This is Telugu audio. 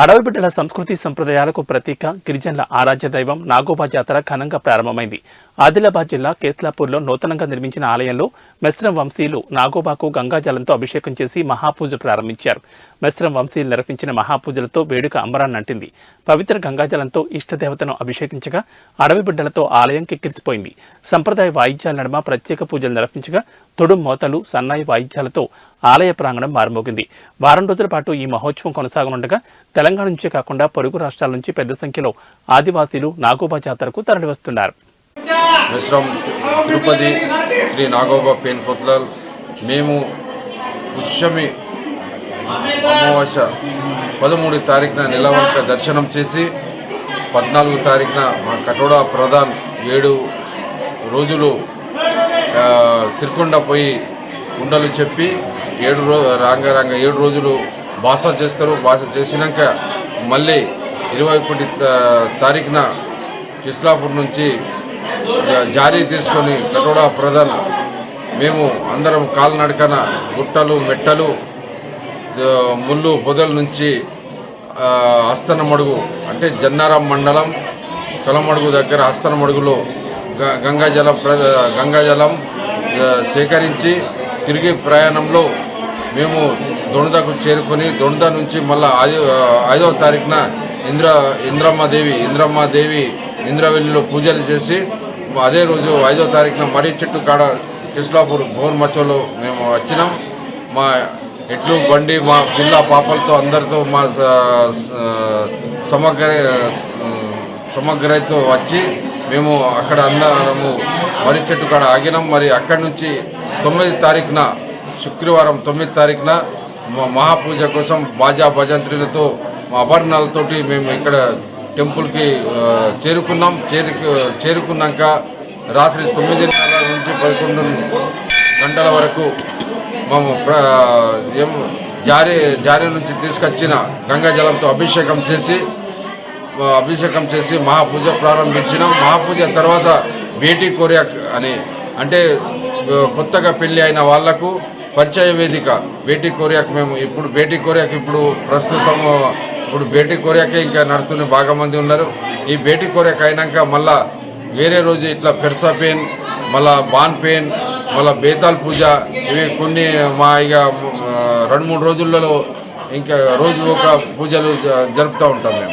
అడవి బిడ్డల సంస్కృతి సంప్రదాయాలకు ప్రతీక గిరిజనుల ఆరాధ్య దైవం నాగోబా జాతర ఘనంగా ప్రారంభమైంది. ఆదిలాబాద్ జిల్లా కేస్లాపూర్లో నూతనంగా నిర్మించిన ఆలయంలో మెస్రం వంశీయులు నాగోబాకు గంగాజలంతో అభిషేకం చేసి మహాపూజ ప్రారంభించారు. మెస్రం వంశీయులు నిర్వహించిన మహాపూజలతో వేడుక అంబరాన్నంటింది పవిత్ర గంగాజలంతో ఇష్టదేవతను అభిషేకించగా అడవి బిడ్డలతో ఆలయం కిక్కిరిసిపోయింది. సంప్రదాయ వాయిద్యాల నడుమ ప్రత్యేక పూజలు నిర్వహించగా తొడు మోతలు సన్నాయి వాయిద్యాలతో ఆలయ ప్రాంగణం మారుమోగింది. వారం రోజుల పాటు ఈ మహోత్సవం కొనసాగనుండగా తెలంగాణ నుంచే కాకుండా పొరుగు రాష్ట్రాల నుంచి పెద్ద సంఖ్యలో ఆదివాసీలు నాగోబా జాతరకు తరలివస్తున్నారు. మిశ్రం తిరుపతి శ్రీ నాగోబా పేన్ కొత్లాల్ మేము పుష్యమి అమావాస్య పదమూడు తారీఖున నిలవంక దర్శనం చేసి పద్నాలుగు తారీఖున మా కటోడా ప్రధాన్ ఏడు రోజులు సిరికొండ పోయి ఉండలు చెప్పి ఏడు రోజు రాంగ రాంగ ఏడు రోజులు భాష చేస్తారు. భాష చేసినాక మళ్ళీ ఇరవై ఒకటి తారీఖున కిస్లాపూర్ నుంచి జారీ తీసుకొని కటోడా ప్రధాన్ మేము అందరం కాలినడకన గుట్టలు మెట్టలు ముళ్ళు పొదల నుంచి హస్తనమడుగు అంటే జన్నారం మండలం తొలమడుగు దగ్గర హస్తనమడుగులో గ- గంగాజలం ప్ర గంగాజలం సేకరించి తిరిగి ప్రయాణంలో మేము దొండదకు చేరుకొని దొండ నుంచి మళ్ళా ఐదో ఐదవ తారీఖున ఇంద్ర ఇంద్రమ్మదేవి ఇంద్రమ్మదేవి ఇంద్రవెల్లిలో పూజలు చేసి అదే రోజు ఐదో తారీఖున మర్రి చెట్టు కాడ కిస్లాపూర్ భువన్మచ్చలో మేము వచ్చినాం. మా ఎట్లు బండి మా పిల్ల పాపలతో అందరితో మా సమగ్ర సమగ్రతో వచ్చి మేము అక్కడ అందరము మర్రి చెట్టు కాడ ఆగినాం. మరి అక్కడి నుంచి తొమ్మిది తారీఖున శుక్రవారం తొమ్మిది తారీఖున మ- మహాపూజ కోసం బాజా భజంత్రులతో మా ఆభరణాలతోటి మేము ఇక్కడ టెంపుల్కి చేరుకున్నాం. చేరు చేరుకున్నాక రాత్రి తొమ్మిదిన్నర నుంచి పదకొండు గంటల వరకు మేము ఏం జారీ జారీ నుంచి తీసుకొచ్చిన గంగా జలంతో అభిషేకం చేసి అభిషేకం చేసి మహాపూజ ప్రారంభించినాం. మహాపూజ తర్వాత బేటీ కొరియా అని. అంటే కొత్తగా పెళ్ళి అయిన వాళ్ళకు పరిచయ వేదిక. బేటీ కొరియాకు మేము ఇప్పుడు బేటీ కొరియాకు ఇప్పుడు ప్రస్తుతం ఇప్పుడు బేటీ కొరియాకే ఇంకా నడుస్తున్న బాగా మంది ఉన్నారు. ఈ బేటీ కొరియాకు అయినాక మళ్ళా వేరే రోజు ఇట్లా పెర్సా పెయిన్ మళ్ళా బాన్ పెయిన్ మళ్ళా బేతాల్ పూజ ఇవి కొన్ని మా ఇక రెండు మూడు రోజులలో ఇంకా రోజు ఒక పూజలు జ- జరుపుతూ ఉంటాం మేము.